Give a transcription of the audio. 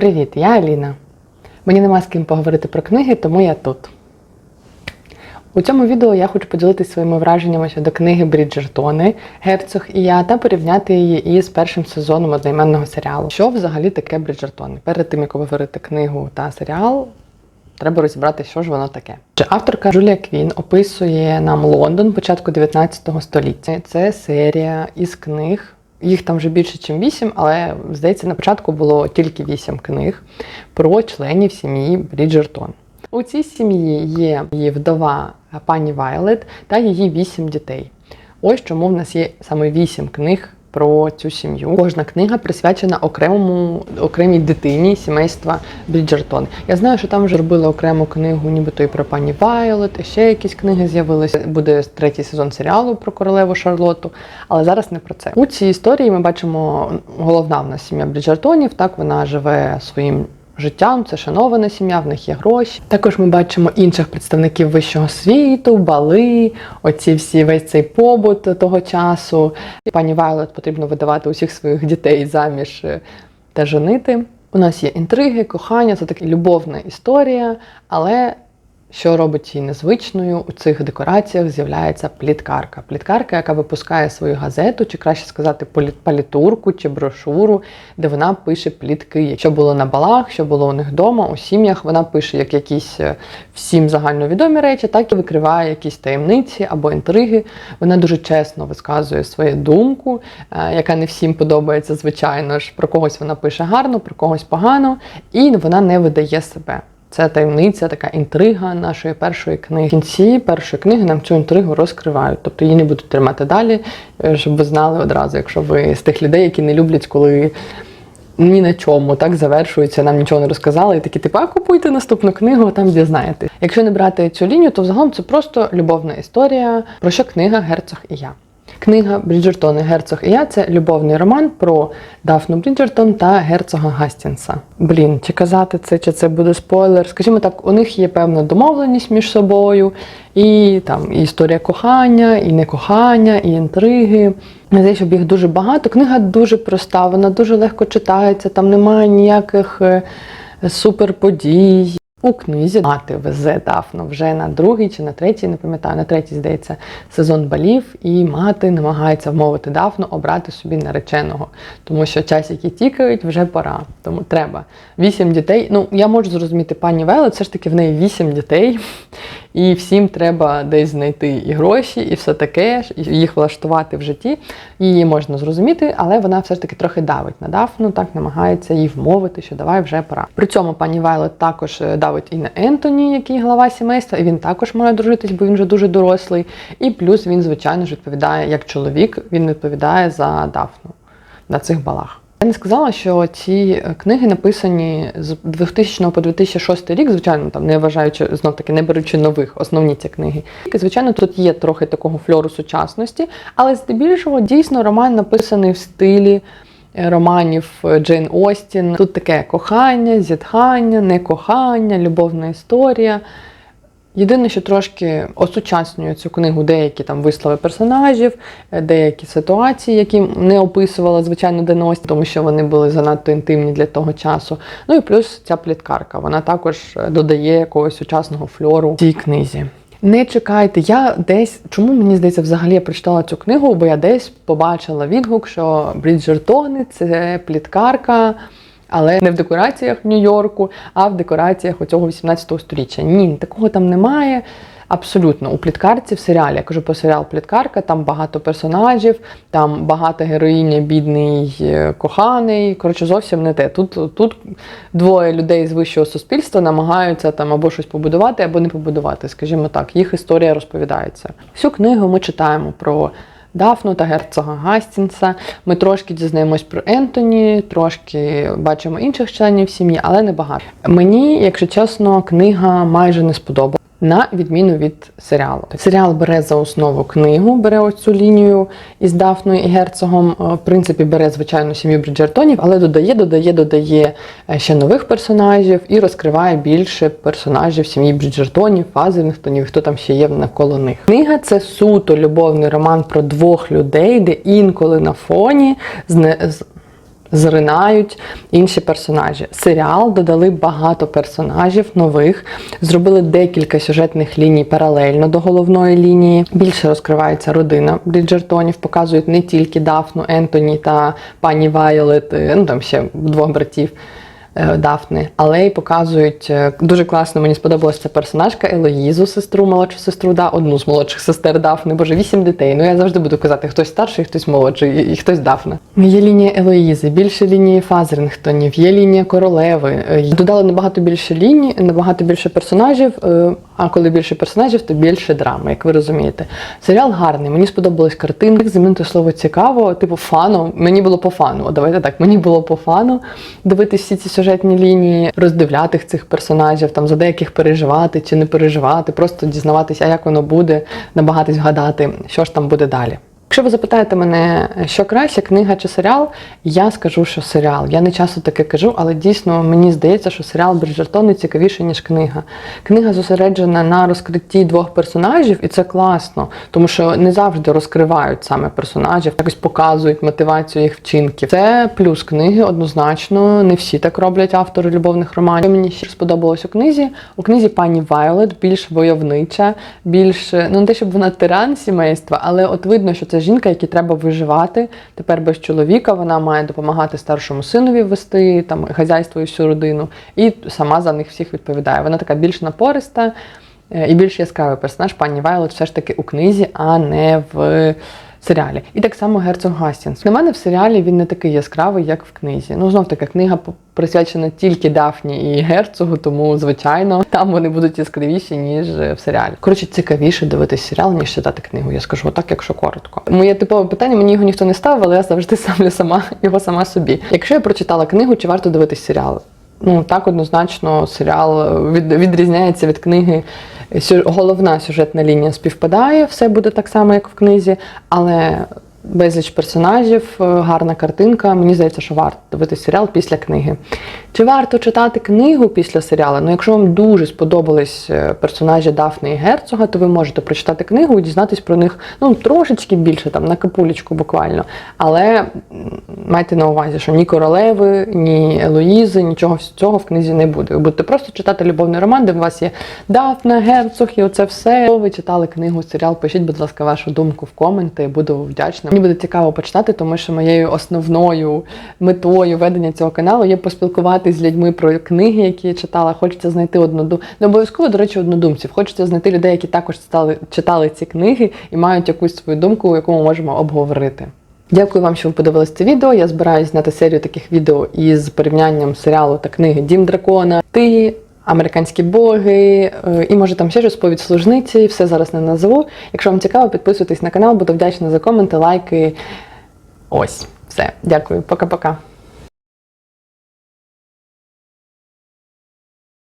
Привіт, я Аліна. Мені нема з ким поговорити про книги, тому я тут. У цьому відео я хочу поділитися своїми враженнями щодо книги Бріджертони Герцог і я та порівняти її із першим сезоном одноіменного серіалу. Що взагалі таке Бріджертони? Перед тим як говорити книгу та серіал, треба розібрати, що ж воно таке. Чи авторка Джулія Квін описує нам Лондон початку 19 століття. Це серія із книг. Їх там вже більше, ніж вісім, але здається, на початку було тільки вісім книг про членів сім'ї Бріджертон. У цій сім'ї є її вдова пані Вайлет та її вісім дітей. Ось чому в нас є саме вісім книг про цю сім'ю. Кожна книга присвячена окремому окремій дитині сімейства Бріджертон. Я знаю, що там вже робили окрему книгу, нібито і про пані Вайолет, і ще якісь книги з'явилися. Буде третій сезон серіалу про королеву Шарлоту, але зараз не про це. У цій історії ми бачимо головна в нас сім'я Бріджертонів. Так вона живе своїм життям, це шанована сім'я, в них є гроші. Також ми бачимо інших представників вищого світу, бали, оці всі весь цей побут того часу. Пані Вайлет потрібно видавати усіх своїх дітей заміж е, та женити. У нас є інтриги, кохання, це така любовна історія, але що робить її незвичною, у цих декораціях з'являється пліткарка. Пліткарка, яка випускає свою газету, чи краще сказати, полі- палітурку чи брошуру, де вона пише плітки, що було на балах, що було у них вдома, у сім'ях. Вона пише як якісь е, всім загальновідомі речі, так і викриває якісь таємниці або інтриги. Вона дуже чесно висказує свою думку, е, яка не всім подобається, звичайно ж. Про когось вона пише гарно, про когось погано, і вона не видає себе. Це таємниця, така інтрига нашої першої книги. В кінці першої книги нам цю інтригу розкривають, тобто її не будуть тримати далі, е, щоб ви знали одразу, якщо ви з тих людей, які не люблять, коли ні на чому так завершується, нам нічого не розказали, і такі типу, а купуйте наступну книгу, там дізнаєтесь. Якщо не брати цю лінію, то взагалом це просто любовна історія, про що книга Герцог і я. Книга Бріджертон і Герцог і я це любовний роман про Дафну Бріджертон та герцога Гастінса. Блін, чи казати це, чи це буде спойлер? Скажімо так, у них є певна домовленість між собою, і там і історія кохання, і некохання, і інтриги. Не щоб їх дуже багато. Книга дуже проста, вона дуже легко читається, там немає ніяких е, суперподій. У книзі мати везе Дафну вже на другий чи на третій, не пам'ятаю, на третій, здається, сезон балів, і мати намагається вмовити Дафну обрати собі нареченого, тому що час, який тікають, вже пора. Тому треба. Вісім дітей. Ну, я можу зрозуміти пані Веле, все ж таки в неї вісім дітей, і всім треба десь знайти і гроші, і все таке, і їх влаштувати в житті. Її можна зрозуміти, але вона все ж таки трохи давить на Дафну, так намагається їй вмовити, що давай вже пора. При цьому пані Вайлет також е, давить і на Ентоні, який глава сімейства, і він також має дружитись, бо він вже дуже дорослий. І плюс він, звичайно ж, відповідає як чоловік, він відповідає за Дафну на цих балах. Я не сказала, що ці е, книги написані з 2000 по 2006 рік, звичайно, там не вважаючи знов таки, не беручи нових, основні ці книги. І, звичайно, тут є трохи такого фльору сучасності, але здебільшого дійсно роман написаний в стилі е, романів е, Джейн Остін. Тут таке кохання, зітхання, некохання, любовна історія. Єдине, що трошки осучаснює цю книгу деякі там вислови персонажів, е, деякі ситуації, які не описувала звичайно Джейн Остін, тому що вони були занадто інтимні для того часу. Ну і плюс ця пліткарка, вона також е, додає якогось сучасного фльору цій книзі. Не чекайте, я десь, чому мені здається, взагалі я прочитала цю книгу, бо я десь побачила відгук, що Бріджертони це пліткарка, але не в декораціях Нью-Йорку, а в декораціях оцього 18 століття. Ні, такого там немає. Абсолютно, у пліткарці в серіалі, я кажу про серіал Пліткарка, там багато персонажів, там багата героїня, бідний е, коханий. Коротше, зовсім не те. Тут, тут двоє людей з вищого суспільства намагаються там або щось побудувати, або не побудувати. Скажімо так, їх історія розповідається. Всю книгу ми читаємо про. Дафну та герцога Гастінса. Ми трошки дізнаємось про Ентоні, трошки бачимо інших членів сім'ї, але не багато. Мені, якщо чесно, книга майже не сподобалася. На відміну від серіалу. Серіал бере за основу книгу, бере оцю лінію із Дафною і герцогом. Е, В принципі, бере звичайно сім'ю Бріджертонів, але додає, додає, додає е, ще нових персонажів і розкриває більше персонажів сім'ї Бріджертонів, Фазингтонів, хто там ще є навколо них. Книга це суто любовний роман про двох людей, де інколи на фоні з- зринають інші персонажі. Серіал додали багато персонажів нових, зробили декілька сюжетних ліній паралельно до головної лінії. Більше розкривається родина Бріджертонів, показують не тільки Дафну, Ентоні та пані Вайолет, е, ну там ще двох братів. Е, Дафни, але й показують е, дуже класно. Мені сподобалася персонажка Елоїзу, сестру, молодшу сестру, да, одну з молодших сестер Дафни. Боже, вісім дітей. Ну я завжди буду казати, хтось старший, хтось молодший, і- хтось Дафна. Є лінія Елоїзи, більше лінії Фазрингтонів, є лінія королеви. Е, Додали набагато більше ліній, набагато більше персонажів. А коли більше персонажів, то більше драми, як ви розумієте. Серіал гарний, мені сподобались картинки. Замінити слово цікаво, типу фану. Мені було по фану. Давайте так, мені було по фану дивитися всі ці сюжетні лінії, роздивляти цих персонажів, там за деяких переживати чи не переживати, просто дізнаватися, як воно буде, намагатись вгадати, що ж там буде далі. Якщо ви запитаєте мене, що краще, книга чи серіал, я скажу, що серіал. Я не часто таке кажу, але дійсно мені здається, що серіал Бриджертони цікавіший, ніж книга. Книга зосереджена на розкритті двох персонажів, і це класно, тому що не завжди розкривають саме персонажів, якось показують мотивацію їх вчинків. Це плюс книги, однозначно. Не всі так роблять автори любовних романів. Мені ще сподобалось у книзі. У книзі пані Вайолет більш войовнича, більш ну не те, щоб вона тиран сімейства, але от видно, що це жінка, якій треба виживати. Тепер без чоловіка вона має допомагати старшому синові вести там хазяйство і всю родину, і сама за них всіх відповідає. Вона така більш напориста е, і більш яскравий персонаж. Пані Вайлот все ж таки у книзі, а не в серіалі. І так само герцог Гастінс. На мене в серіалі він не такий яскравий, як в книзі. Ну знов таки, книга присвячена тільки Дафні і герцогу, тому звичайно там вони будуть яскравіші, ніж е, в серіалі. Коротше, цікавіше дивитись серіал, ніж читати книгу. Я скажу отак, якщо коротко. Моє типове питання, мені його ніхто не ставив, але я завжди ставлю сама його сама собі. Якщо я прочитала книгу, чи варто дивитись серіал? Ну так однозначно серіал е, від, відрізняється від книги. Головна сюжетна лінія співпадає, все буде так само, як в книзі, але безліч персонажів, е, гарна картинка. Мені здається, що варто дивитися серіал після книги. Чи варто читати книгу після серіалу? Ну, якщо вам дуже сподобались е, персонажі Дафни і Герцога, то ви можете прочитати книгу і дізнатись про них ну трошечки більше, там на капулечку буквально. Але майте на увазі, що ні королеви, ні Елоїзи, нічого цього в книзі не буде. Ви будете просто читати любовний роман, де у вас є Дафна, Герцог і оце все. Ви читали книгу, серіал, пишіть, будь ласка, вашу думку в коменти. Буду вдячна. Мені буде цікаво почитати, тому що моєю основною метою ведення цього каналу є поспілкуватися з людьми про книги, які я читала. Хочеться знайти одноду... не обов'язково, до речі, однодумців. Хочеться знайти людей, які також читали, читали ці книги і мають якусь свою думку, яку ми можемо обговорити. Дякую вам, що ви подивились це відео. Я збираюся зняти серію таких відео із порівнянням серіалу та книги Дім дракона. Ти. Американські боги, е, і може там ще щось повідь служниці, все зараз не назву. Якщо вам цікаво, підписуйтесь на канал, буду вдячна за коменти, лайки. Ось, все. Дякую, пока-пока.